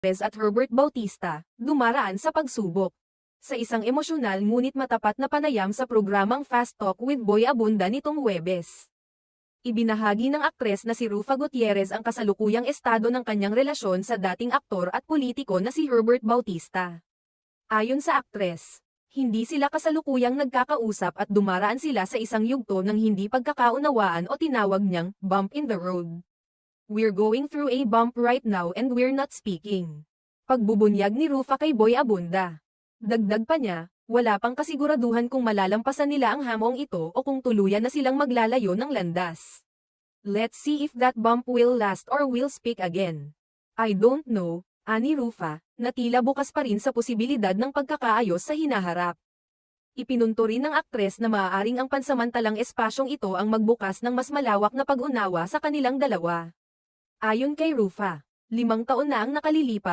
Perez at Herbert Bautista, dumaraan sa pagsubok. Sa isang emosyonal ngunit matapat na panayam sa programang Fast Talk with Boy Abunda nitong Huwebes. Ibinahagi ng aktres na si Rufa Gutierrez ang kasalukuyang estado ng kanyang relasyon sa dating aktor at politiko na si Herbert Bautista. Ayon sa aktres, hindi sila kasalukuyang nagkakausap at dumaraan sila sa isang yugto ng hindi pagkakaunawaan o tinawag niyang bump in the road. We're going through a bump right now and we're not speaking. Pagbubunyag ni Rufa kay Boy Abunda. Dagdag pa niya, wala pang kasiguraduhan kung malalampasan nila ang hamong ito o kung tuluyan na silang maglalayo ng landas. Let's see if that bump will last or will speak again. I don't know, ani Rufa, na tila bukas pa rin sa posibilidad ng pagkakaayos sa hinaharap. Ipinunto rin ng aktres na maaaring ang pansamantalang espasyong ito ang magbukas ng mas malawak na pag-unawa sa kanilang dalawa. Ayon kay Rufa, limang taon na ang nakalilipas